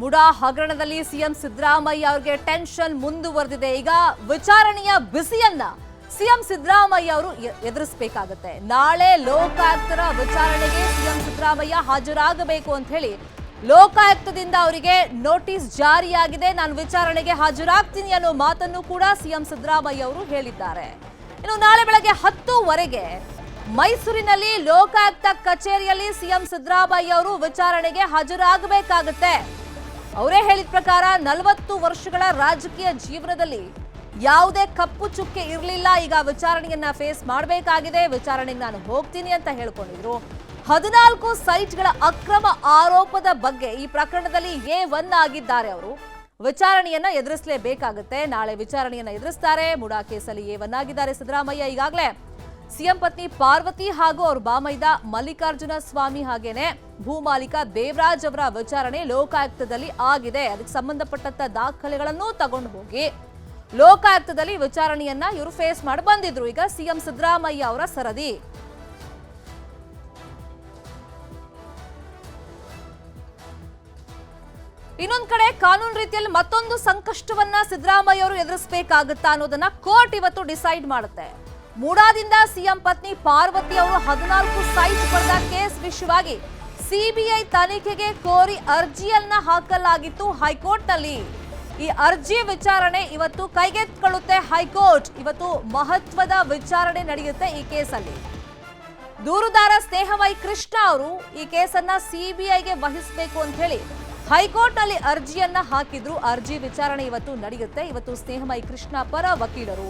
ಮುಡಾ ಹಗರಣದಲ್ಲಿ ಸಿಎಂ ಸಿದ್ದರಾಮಯ್ಯ ಅವರಿಗೆ ಟೆನ್ಷನ್ ಮುಂದುವರೆದಿದೆ. ಈಗ ವಿಚಾರಣೆಯ ಬಿಸಿಯನ್ನ ಸಿಎಂ ಸಿದ್ದರಾಮಯ್ಯ ಅವರು ಎದುರಿಸಬೇಕಾಗುತ್ತೆ. ನಾಳೆ ಲೋಕಾಯುಕ್ತರ ವಿಚಾರಣೆಗೆ ಸಿಎಂ ಸಿದ್ದರಾಮಯ್ಯ ಹಾಜರಾಗಬೇಕು ಅಂತ ಹೇಳಿ ಲೋಕಾಯುಕ್ತದಿಂದ ಅವರಿಗೆ ನೋಟಿಸ್ ಜಾರಿಯಾಗಿದೆ. ನಾನು ವಿಚಾರಣೆಗೆ ಹಾಜರಾಗ್ತೀನಿ ಅನ್ನೋ ಮಾತನ್ನು ಕೂಡ ಸಿಎಂ ಸಿದ್ದರಾಮಯ್ಯ ಅವರು ಹೇಳಿದ್ದಾರೆ. ಇನ್ನು ನಾಳೆ ಬೆಳಗ್ಗೆ ಹತ್ತುವರೆಗೆ ಮೈಸೂರಿನಲ್ಲಿ ಲೋಕಾಯುಕ್ತ ಕಚೇರಿಯಲ್ಲಿ ಸಿಎಂ ಸಿದ್ದರಾಮಯ್ಯ ಅವರು ವಿಚಾರಣೆಗೆ ಹಾಜರಾಗಬೇಕಾಗತ್ತೆ. ಅವರೇ ಹೇಳಿದ ಪ್ರಕಾರ ನಲವತ್ತು ವರ್ಷಗಳ ರಾಜಕೀಯ ಜೀವನದಲ್ಲಿ ಯಾವುದೇ ಕಪ್ಪು ಚುಕ್ಕೆ ಇರಲಿಲ್ಲ. ಈಗ ವಿಚಾರಣೆಯನ್ನ ಫೇಸ್ ಮಾಡಬೇಕಾಗಿದೆ. ವಿಚಾರಣೆಗೆ ನಾನು ಹೋಗ್ತೀನಿ ಅಂತ ಹೇಳ್ಕೊಂಡಿದ್ರು. ಹದಿನಾಲ್ಕು ಸೈಟ್ಗಳ ಅಕ್ರಮ ಆರೋಪದ ಬಗ್ಗೆ ಈ ಪ್ರಕರಣದಲ್ಲಿ ಎ ಒನ್ ಆಗಿದ್ದಾರೆ ಅವರು. ವಿಚಾರಣೆಯನ್ನ ಎದುರಿಸಲೇಬೇಕಾಗುತ್ತೆ. ನಾಳೆ ವಿಚಾರಣೆಯನ್ನ ಎದುರಿಸ್ತಾರೆ. ಮುಡಾ ಕೇಸಲ್ಲಿ ಎ ಒನ್ ಆಗಿದ್ದಾರೆ ಸಿದ್ದರಾಮಯ್ಯ ಈಗಾಗಲೇ. ಸಿಎಂ ಪತ್ನಿ ಪಾರ್ವತಿ ಹಾಗೂ ಅವ್ರ ಬಾಮೈದ ಮಲ್ಲಿಕಾರ್ಜುನ ಸ್ವಾಮಿ ಹಾಗೇನೆ ಭೂಮಾಲೀಕ ದೇವರಾಜ್ ಅವರ ವಿಚಾರಣೆ ಲೋಕಾಯುಕ್ತದಲ್ಲಿ ಆಗಿದೆ. ಅದಕ್ಕೆ ಸಂಬಂಧಪಟ್ಟಂತ ದಾಖಲೆಗಳನ್ನು ತಗೊಂಡು ಹೋಗಿ ಲೋಕಾಯುಕ್ತದಲ್ಲಿ ವಿಚಾರಣೆಯನ್ನ ಇವರು ಫೇಸ್ ಮಾಡಿ ಬಂದಿದ್ರು. ಈಗ ಸಿಎಂ ಸಿದ್ದರಾಮಯ್ಯ ಅವರ ಸರದಿ. ಇನ್ನೊಂದು ಕಡೆ ಕಾನೂನು ರೀತಿಯಲ್ಲಿ ಮತ್ತೊಂದು ಸಂಕಷ್ಟವನ್ನ ಸಿದ್ದರಾಮಯ್ಯ ಅವರು ಎದುರಿಸಬೇಕಾಗುತ್ತಾ ಅನ್ನೋದನ್ನ ಕೋರ್ಟ್ ಇವತ್ತು ಡಿಸೈಡ್ ಮಾಡುತ್ತೆ. ಮೂಡಾದಿಂದ ಸಿಎಂ ಪತ್ನಿ ಪಾರ್ವತಿ ಅವರು ಹದಿನಾಲ್ಕು ಸೈಟ್ ಪಡೆದ ಕೇಸ್ ವಿಷಯವಾಗಿ ಸಿಬಿಐ ತನಿಖೆಗೆ ಕೋರಿ ಅರ್ಜಿಯನ್ನ ಹಾಕಲಾಗಿತ್ತು ಹೈಕೋರ್ಟ್ನಲ್ಲಿ. ಈ ಅರ್ಜಿ ವಿಚಾರಣೆ ಇವತ್ತು ಕೈಗೆತ್ತಿಕೊಳ್ಳುತ್ತೆ ಹೈಕೋರ್ಟ್. ಇವತ್ತು ಮಹತ್ವದ ವಿಚಾರಣೆ ನಡೆಯುತ್ತೆ ಈ ಕೇಸಲ್ಲಿ. ದೂರುದಾರ ಸ್ನೇಹಮಯಿ ಕೃಷ್ಣ ಅವರು ಈ ಕೇಸನ್ನ ಸಿಬಿಐಗೆ ವಹಿಸಬೇಕು ಅಂತ ಹೇಳಿ ಹೈಕೋರ್ಟ್ನಲ್ಲಿ ಅರ್ಜಿಯನ್ನ ಹಾಕಿದ್ರು. ಅರ್ಜಿ ವಿಚಾರಣೆ ಇವತ್ತು ನಡೆಯುತ್ತೆ. ಇವತ್ತು ಸ್ನೇಹಮಯಿ ಕೃಷ್ಣ ಪರ ವಕೀಲರು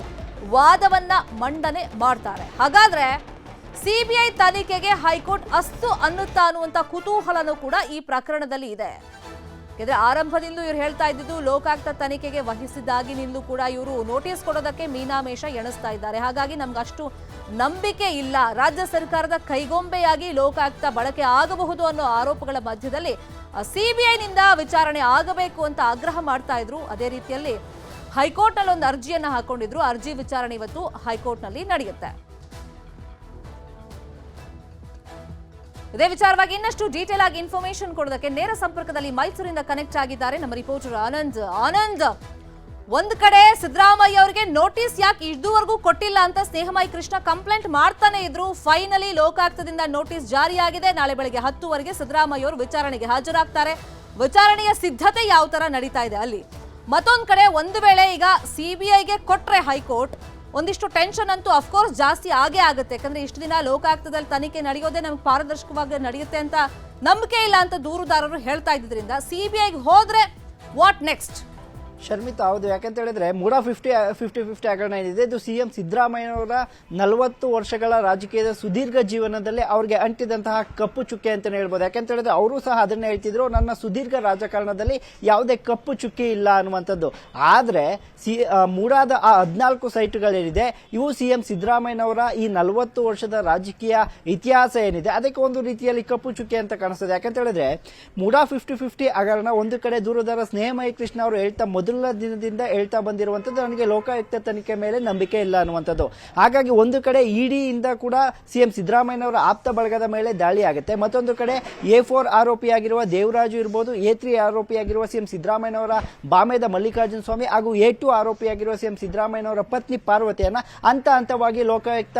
ವಾದವನ್ನ ಮಂಡನೆ ಮಾಡ್ತಾರೆ. ಹಾಗಾದ್ರೆ ಸಿಬಿಐ ತನಿಖೆಗೆ ಹೈಕೋರ್ಟ್ ಅಸ್ತು ಅನ್ನುತ್ತಾ ಅನ್ನುವಂತ ಕುತೂಹಲನೂ ಕೂಡ ಈ ಪ್ರಕರಣದಲ್ಲಿ ಇದೆ. ಯಾಕಂದ್ರೆ ಆರಂಭದಿಂದಲೂ ಇವ್ರು ಹೇಳ್ತಾ ಇದ್ದಿದ್ದು ಲೋಕಾಯುಕ್ತ ತನಿಖೆಗೆ ವಹಿಸಿದ್ದಾಗಿನಿಂದಲೂ ಕೂಡ ಇವರು ನೋಟಿಸ್ ಕೊಡೋದಕ್ಕೆ ಮೀನಾಮೇಷ ಎಣಿಸ್ತಾ ಇದ್ದಾರೆ. ಹಾಗಾಗಿ ನಮ್ಗೆ ಅಷ್ಟು ನಂಬಿಕೆ ಇಲ್ಲ. ರಾಜ್ಯ ಸರ್ಕಾರದ ಕೈಗೊಂಬೆಯಾಗಿ ಲೋಕಾಯುಕ್ತ ಬಳಕೆ ಆಗಬಹುದು ಅನ್ನೋ ಆರೋಪಗಳ ಮಧ್ಯದಲ್ಲಿ ಸಿಬಿಐನಿಂದ ವಿಚಾರಣೆ ಆಗಬೇಕು ಅಂತ ಆಗ್ರಹ ಮಾಡ್ತಾ ಇದ್ರು. ಅದೇ ರೀತಿಯಲ್ಲಿ ಹೈಕೋರ್ಟ್ನಲ್ಲಿ ಒಂದು ಅರ್ಜಿಯನ್ನ ಹಾಕೊಂಡಿದ್ರು. ಅರ್ಜಿ ವಿಚಾರಣೆ ಇವತ್ತು ಹೈಕೋರ್ಟ್ನಲ್ಲಿ ನಡೆಯುತ್ತೆ. ಇದೇ ವಿಚಾರವಾಗಿ ಇನ್ನಷ್ಟು ಡೀಟೇಲ್ ಆಗಿ ಇನ್ಫಾರ್ಮೇಶನ್ ಕೊಡೋದಕ್ಕೆ ನೇರ ಸಂಪರ್ಕದಲ್ಲಿ ಮೈಸೂರಿಂದ ಕನೆಕ್ಟ್ ಆಗಿದ್ದಾರೆ ನಮ್ಮ ರಿಪೋರ್ಟರ್ ಆನಂದ್. ಆನಂದ್, ಒಂದ್ ಕಡೆ ಸಿದ್ದರಾಮಯ್ಯ ಅವರಿಗೆ ನೋಟಿಸ್ ಯಾಕೆ ಇದುವರೆಗೂ ಕೊಟ್ಟಿಲ್ಲ ಅಂತ ಸ್ನೇಹಮಯಿ ಕೃಷ್ಣ ಕಂಪ್ಲೇಂಟ್ ಮಾಡ್ತಾನೆ ಇದ್ರು. ಫೈನಲಿ ಲೋಕಾಯುಕ್ತದಿಂದ ನೋಟಿಸ್ ಜಾರಿಯಾಗಿದೆ. ನಾಳೆ ಬೆಳಗ್ಗೆ ಹತ್ತುವರೆಗೆ ಸಿದ್ದರಾಮಯ್ಯ ಅವರು ವಿಚಾರಣೆಗೆ ಹಾಜರಾಗ್ತಾರೆ. ವಿಚಾರಣೆಯ ಸಿದ್ಧತೆ ಯಾವ ತರ ನಡೀತಾ ಇದೆ ಅಲ್ಲಿ? ಮತ್ತೊಂದ್ ಕಡೆ ಒಂದು ವೇಳೆ ಈಗ ಸಿ ಬಿ ಐಗೆ ಕೊಟ್ರೆ ಹೈಕೋರ್ಟ್, ಒಂದಿಷ್ಟು ಟೆನ್ಷನ್ ಅಂತೂ ಅಫ್ಕೋರ್ಸ್ ಜಾಸ್ತಿ ಆಗೇ ಆಗುತ್ತೆ. ಯಾಕಂದ್ರೆ ಇಷ್ಟು ದಿನ ಲೋಕಾಯುಕ್ತದಲ್ಲಿ ತನಿಖೆ ನಡೆಯೋದೇ ನಮ್ಗೆ ಪಾರದರ್ಶಕವಾಗಿ ನಡೆಯುತ್ತೆ ಅಂತ ನಂಬಿಕೆ ಇಲ್ಲ ಅಂತ ದೂರುದಾರರು ಹೇಳ್ತಾ ಇದ್ದಿದ್ರಿಂದ ಐಗೆ ಹೋದ್ರೆ ವಾಟ್ ನೆಕ್ಸ್ಟ್ ಶರ್ಮಿತಾ, ಹೌದು. ಯಾಕಂತ ಹೇಳಿದ್ರೆ ಮೂಡ ಫಿಫ್ಟಿ ಫಿಫ್ಟಿ ಫಿಫ್ಟಿ ಹಗರಣ ಏನಿದೆ? ಇದು ಸಿ ಎಂ ಸಿದ್ದರಾಮಯ್ಯನವರ ನಲವತ್ತು ವರ್ಷಗಳ ರಾಜಕೀಯದ ಸುದೀರ್ಘ ಜೀವನದಲ್ಲಿ ಅವ್ರಿಗೆ ಅಂಟಿದಂತಹ ಕಪ್ಪು ಚುಕ್ಕೆ ಅಂತಲೇ ಹೇಳ್ಬೋದು. ಯಾಕಂತ ಹೇಳಿದ್ರೆ ಅವರು ಸಹ ಅದನ್ನ ಹೇಳ್ತಿದ್ರು. ನನ್ನ ಸುದೀರ್ಘ ರಾಜಕಾರಣದಲ್ಲಿ ಯಾವುದೇ ಕಪ್ಪು ಚುಕ್ಕೆ ಇಲ್ಲ ಅನ್ನುವಂಥದ್ದು. ಆದ್ರೆ ಸಿ ಮೂಡಾದ ಆ ಹದಿನಾಲ್ಕು ಸೈಟ್ಗಳೇನಿದೆ, ಇವು ಸಿ ಎಂ ಸಿದ್ದರಾಮಯ್ಯನವರ ಈ ನಲವತ್ತು ವರ್ಷದ ರಾಜಕೀಯ ಇತಿಹಾಸ ಏನಿದೆ, ಅದಕ್ಕೆ ಒಂದು ರೀತಿಯಲ್ಲಿ ಕಪ್ಪು ಚುಕ್ಕೆ ಅಂತ ಕಾಣಿಸ್ತದೆ. ಯಾಕಂತ ಹೇಳಿದ್ರೆ ಮೂಡಾ ಫಿಫ್ಟಿ ಫಿಫ್ಟಿ ಹಗರಣ ಒಂದು ಕಡೆ ದೂರದಾರ ಸ್ನೇಹಮಯ ಕೃಷ್ಣ ಅವರು ಹೇಳ್ತಾ ಮೊದಲ ದಿನದಿಂದ ಹೇಳ್ತಾ ಬಂದಿರುವಂತದ್ದು ನನಗೆ ಲೋಕಾಯುಕ್ತ ತನಿಖೆ ಮೇಲೆ ನಂಬಿಕೆ ಇಲ್ಲ ಅನ್ನುವಂಥದ್ದು. ಹಾಗಾಗಿ ಒಂದು ಕಡೆ ಇಡಿಯಿಂದ ಕೂಡ ಸಿಎಂ ಸಿದ್ದರಾಮಯ್ಯನವರ ಆಪ್ತ ಬಳಗದ ಮೇಲೆ ದಾಳಿ ಆಗುತ್ತೆ. ಮತ್ತೊಂದು ಕಡೆ ಎ ಫೋರ್ ಆರೋಪಿಯಾಗಿರುವ ದೇವರಾಜು ಇರ್ಬೋದು, ಎ ತ್ರೀ ಆರೋಪಿಯಾಗಿರುವ ಸಿಎಂ ಸಿದ್ದರಾಮಯ್ಯನವರ ಬಾಮೆದ ಮಲ್ಲಿಕಾರ್ಜುನ ಸ್ವಾಮಿ ಹಾಗೂ ಎ ಟು ಆರೋಪಿಯಾಗಿರುವ ಸಿಎಂ ಸಿದ್ದರಾಮಯ್ಯನವರ ಪತ್ನಿ ಪಾರ್ವತಿಯನ್ನ ಹಂತ ಹಂತವಾಗಿ ಲೋಕಾಯುಕ್ತ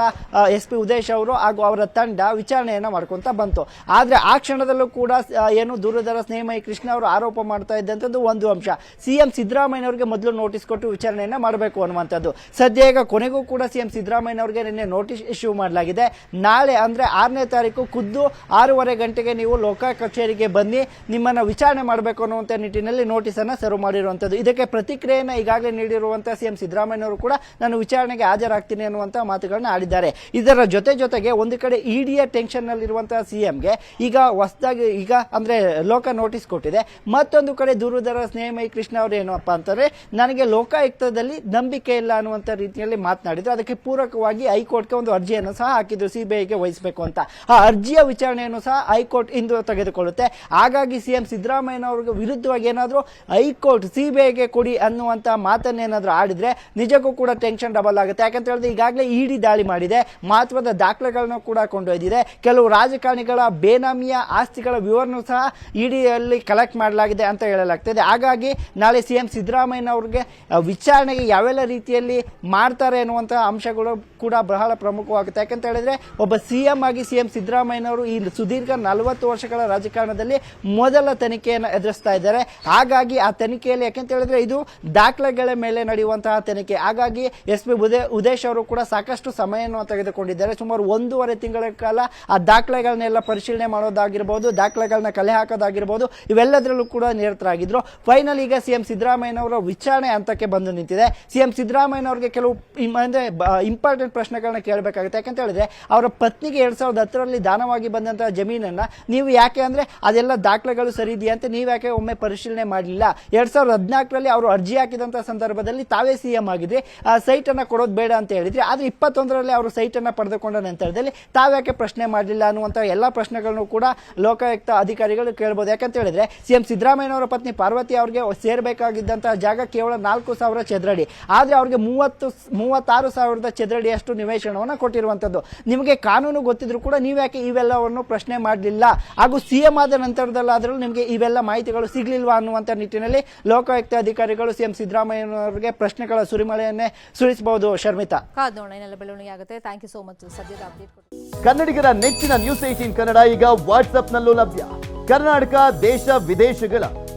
ಎಸ್ ಪಿ ಉದೇಶ್ ಅವರು ಹಾಗೂ ಅವರ ತಂಡ ವಿಚಾರಣೆಯನ್ನ ಮಾಡ್ಕೊತಾ ಬಂತು. ಆದ್ರೆ ಆ ಕ್ಷಣದಲ್ಲೂ ಕೂಡ ಏನು ದೂರದರ ಸ್ನೇಹಮಯಿ ಕೃಷ್ಣ ಅವರು ಆರೋಪ ಮಾಡ್ತಾ ಇದ್ದಂಥದ್ದು ಒಂದು ಅಂಶ. ಸಿಎಂ ಸಿದ್ದರಾಮಯ್ಯನವರಿಗೆ ಮೊದಲು ನೋಟಿಸ್ ಕೊಟ್ಟು ವಿಚಾರಣೆಯನ್ನು ಮಾಡಬೇಕು ಅನ್ನುವಂಥದ್ದು. ಸದ್ಯ ಈಗ ಕೊನೆಗೂ ಕೂಡ ಸಿಎಂ ಸಿದ್ದರಾಮಯ್ಯನವರಿಗೆ ನಿನ್ನೆ ನೋಟಿಸ್ ಇಶ್ಯೂ ಮಾಡಲಾಗಿದೆ. ನಾಳೆ ಅಂದರೆ ಆರನೇ ತಾರೀಕು ಖುದ್ದು ಆರೂವರೆ ಗಂಟೆಗೆ ನೀವು ಲೋಕ ಕಚೇರಿಗೆ ಬನ್ನಿ, ನಿಮ್ಮನ್ನು ವಿಚಾರಣೆ ಮಾಡಬೇಕು ಅನ್ನುವಂಥ ನಿಟ್ಟಿನಲ್ಲಿ ನೋಟಿಸನ್ನು ಸರ್ವ್ ಮಾಡಿರುವಂಥದ್ದು. ಇದಕ್ಕೆ ಪ್ರತಿಕ್ರಿಯೆಯನ್ನು ಈಗಾಗಲೇ ನೀಡಿರುವಂತಹ ಸಿಎಂ ಸಿದ್ದರಾಮಯ್ಯನವರು ಕೂಡ ನಾನು ವಿಚಾರಣೆಗೆ ಹಾಜರಾಗ್ತೀನಿ ಅನ್ನುವಂಥ ಮಾತುಗಳನ್ನು ಆಡಿದ್ದಾರೆ. ಇದರ ಜೊತೆ ಜೊತೆಗೆ ಒಂದು ಕಡೆ ಇಡಿಯ ಟೆನ್ಷನ್ನಲ್ಲಿರುವಂಥ ಸಿ ಎಂಗೆ ಈಗ ಹೊಸದಾಗಿ ಈಗ ಅಂದರೆ ಲೋಕ ನೋಟಿಸ್ ಕೊಟ್ಟಿದೆ. ಮತ್ತೊಂದು ಕಡೆ ದೂರದರ ಸ್ನೇಹಮಯಿ ಕೃಷ್ಣ ಅವರು ಏನಪ್ಪ ಅಂತಂದ್ರೆ, ನನಗೆ ಲೋಕಾಯುಕ್ತದಲ್ಲಿ ನಂಬಿಕೆ ಇಲ್ಲ ಅನ್ನುವಂತ ರೀತಿಯಲ್ಲಿ ಮಾತನಾಡಿದ್ರು. ಅದಕ್ಕೆ ಪೂರಕವಾಗಿ ಹೈಕೋರ್ಟ್ಗೆ ಒಂದು ಅರ್ಜಿಯನ್ನು ಸಹ ಹಾಕಿದ್ರು, ಸಿಬಿಐಗೆ ವಹಿಸಬೇಕು ಅಂತ. ಆ ಅರ್ಜಿಯ ವಿಚಾರಣೆಯನ್ನು ಸಹ ಹೈಕೋರ್ಟ್ ಇಂದು ತೆಗೆದುಕೊಳ್ಳುತ್ತೆ. ಹಾಗಾಗಿ ಸಿಎಂ ಸಿದ್ದರಾಮಯ್ಯನವ್ರಿಗೆ ವಿರುದ್ಧವಾಗಿ ಏನಾದರೂ ಹೈಕೋರ್ಟ್ ಸಿಬಿಐಗೆ ಕೊಡಿ ಅನ್ನುವಂತ ಮಾತನ್ನೇನಾದ್ರೂ ಆಡಿದ್ರೆ ನಿಜಕ್ಕೂ ಕೂಡ ಟೆನ್ಷನ್ ಡಬಲ್ ಆಗುತ್ತೆ. ಯಾಕಂತ ಹೇಳಿದ್ರೆ ಈಗಾಗಲೇ ಇಡಿ ದಾಳಿ ಮಾಡಿದೆ. ಮಹತ್ವದ ದಾಖಲೆಗಳನ್ನು ಕೂಡ ಕೊಂಡೊಯ್ದಿದೆ. ಕೆಲವು ರಾಜಕಾರಣಿಗಳ ಬೇನಾಮಿಯ ಆಸ್ತಿಗಳ ವಿವರನೂ ಸಹ ಇಡಿಯಲ್ಲಿ ಕಲೆಕ್ಟ್ ಮಾಡಲಾಗಿದೆ ಅಂತ ಹೇಳಲಾಗ್ತದೆ. ಹಾಗಾಗಿ ನಾಳೆ ಸಿಎಂ ಸಿದ್ದರಾಮಯ್ಯನವ್ರಿಗೆ ಅವ್ರಿಗೆ ವಿಚಾರಣೆಗೆ ಯಾವೆಲ್ಲ ರೀತಿಯಲ್ಲಿ ಮಾಡ್ತಾರೆ ಅನ್ನುವಂಥ ಅಂಶಗಳು ಕೂಡ ಬಹಳ ಪ್ರಮುಖವಾಗುತ್ತೆ. ಯಾಕಂತ ಹೇಳಿದ್ರೆ, ಒಬ್ಬ ಸಿಎಂ ಆಗಿ ಸಿಎಂ ಸಿದ್ದರಾಮಯ್ಯನವರು ಈ ಸುದೀರ್ಘ ನಲವತ್ತು ವರ್ಷಗಳ ರಾಜಕಾರಣದಲ್ಲಿ ಮೊದಲ ತನಿಖೆಯನ್ನು ಎದುರಿಸ್ತಾ ಇದ್ದಾರೆ. ಹಾಗಾಗಿ ಆ ತನಿಖೆಯಲ್ಲಿ ಯಾಕಂತ ಹೇಳಿದ್ರೆ, ಇದು ದಾಖಲೆಗಳ ಮೇಲೆ ನಡೆಯುವಂತಹ ತನಿಖೆ. ಹಾಗಾಗಿ ಎಸ್ ಪಿ ಉದೇ ಉದೇಶ್ ಅವರು ಕೂಡ ಸಾಕಷ್ಟು ಸಮಯವನ್ನು ತೆಗೆದುಕೊಂಡಿದ್ದಾರೆ. ಸುಮಾರು ಒಂದೂವರೆ ತಿಂಗಳ ಕಾಲ ಆ ದಾಖಲೆಗಳನ್ನೆಲ್ಲ ಪರಿಶೀಲನೆ ಮಾಡೋದಾಗಿರ್ಬೋದು, ದಾಖಲೆಗಳನ್ನ ಕಲೆ ಹಾಕೋದಾಗಿರ್ಬೋದು, ಇವೆಲ್ಲದರಲ್ಲೂ ಕೂಡ ನಿರತರಾಗಿದ್ರು. ಫೈನಲ್ ಈಗ ಸಿಎಂ ಸಿದ್ದರಾಮಯ್ಯನವರ ವಿಚಾರಣೆ ಹಂತಕ್ಕೆ ಬಂದು ನಿಂತಿದೆ. ಸಿಎಂ ಸಿದ್ದರಾಮಯ್ಯನವರಿಗೆ ಕೆಲವು ಅಂದ್ರೆ ಇಂಪಾರ್ಟೆಂಟ್ ಪ್ರಶ್ನೆಗಳನ್ನ ಕೇಳಬೇಕಾಗುತ್ತೆ. ಯಾಕಂತ ಹೇಳಿದ್ರೆ, ಅವರ ಪತ್ನಿಗೆ ಎರಡ್ ಸಾವಿರದ ಹತ್ತರಲ್ಲಿ ದಾನವಾಗಿ ಬಂದಂತಹ ಜಮೀನನ್ನ ನೀವು ಯಾಕೆ ಅಂದ್ರೆ, ಅದೆಲ್ಲ ದಾಖಲೆಗಳು ಸರಿ ಇದೆಯಾ ಅಂತ ನೀವು ಯಾಕೆ ಒಮ್ಮೆ ಪರಿಶೀಲನೆ ಮಾಡಲಿಲ್ಲ? ಎರಡ್ ಸಾವಿರದ ಹದಿನಾಲ್ಕರಲ್ಲಿ ಅವರು ಅರ್ಜಿ ಹಾಕಿದಂತಹ ಸಂದರ್ಭದಲ್ಲಿ ತಾವೇ ಸಿಎಂ ಆಗಿದ್ರಿ ಆ ಸೈಟ್ ಅನ್ನ ಕೊಡೋದು ಬೇಡ ಅಂತ ಹೇಳಿದ್ರಿ, ಆದ್ರೆ ಇಪ್ಪತ್ತೊಂದರಲ್ಲಿ ಅವರು ಸೈಟ್ ಅನ್ನ ಪಡೆದುಕೊಂಡ ನಂತರದಲ್ಲಿ ತಾವ್ಯಾಕೆ ಪ್ರಶ್ನೆ ಮಾಡಲಿಲ್ಲ ಅನ್ನುವಂತ ಎಲ್ಲಾ ಪ್ರಶ್ನೆಗಳನ್ನು ಕೂಡ ಲೋಕಾಯುಕ್ತ ಅಧಿಕಾರಿಗಳು ಕೇಳಬಹುದು ಯಾಕಂತ ಹೇಳಿದ್ರೆ, ಸಿಎಂ ಸಿದ್ದರಾಮಯ್ಯನವರ ಪತ್ನಿ ಪಾರ್ವತಿ ಅವರಿಗೆ ಸೇರ್ಬೇಕಾಗಿದ್ದಂತಹ ಜಾಗ ಕೇವಲ ನಾಲ್ಕು ಸಾವಿರ ಚದರಡಿ. ಆದರೆ ಅವ್ರಿಗೆ ಮೂವತ್ತು ಮೂವತ್ತಾರು ಸಾವಿರದ ಚದರಡಿಯಷ್ಟು ನಿವೇಶನವನ್ನು ಕೊಟ್ಟಿರುವಂತದ್ದು. ನಿಮಗೆ ಕಾನೂನು ಗೊತ್ತಿದ್ರು ಕೂಡ ನೀವ್ಯಾಕೆ ಇವೆಲ್ಲವನ್ನು ಪ್ರಶ್ನೆ ಮಾಡಲಿಲ್ಲ? ಹಾಗೂ ಸಿ ಎಂ ಆದ ನಂತರದಲ್ಲಾದರೂ ನಿಮಗೆ ಇವೆಲ್ಲ ಮಾಹಿತಿಗಳು ಸಿಗಲಿಲ್ವಾ ಅನ್ನುವಂಥ ನಿಟ್ಟಿನಲ್ಲಿ ಲೋಕಾಯುಕ್ತ ಅಧಿಕಾರಿಗಳು ಸಿಎಂ ಸಿದ್ದರಾಮಯ್ಯನವರಿಗೆ ಪ್ರಶ್ನೆಗಳ ಸುರಿಮಳೆಯನ್ನೇ ಸುರಿಸಬಹುದು. ಶರ್ಮಿತಾ. ಬೆಳವಣಿಗೆ ಆಗುತ್ತೆ. ಥ್ಯಾಂಕ್ ಯು ಸೋ ಮಚ್ ಸದ್ಯದ ಅಪ್ಡೇಟ್ ಕೊಡಿ. ಕನ್ನಡಿಗರ ನೆಚ್ಚಿನ ನ್ಯೂಸ್ ಏಟೀನ್ ಕನ್ನಡ ಈಗ ವಾಟ್ಸ್ಆಪ್ನಲ್ಲೂ ಲಭ್ಯ. ಕರ್ನಾಟಕ ದೇಶ ವಿದೇಶಗಳ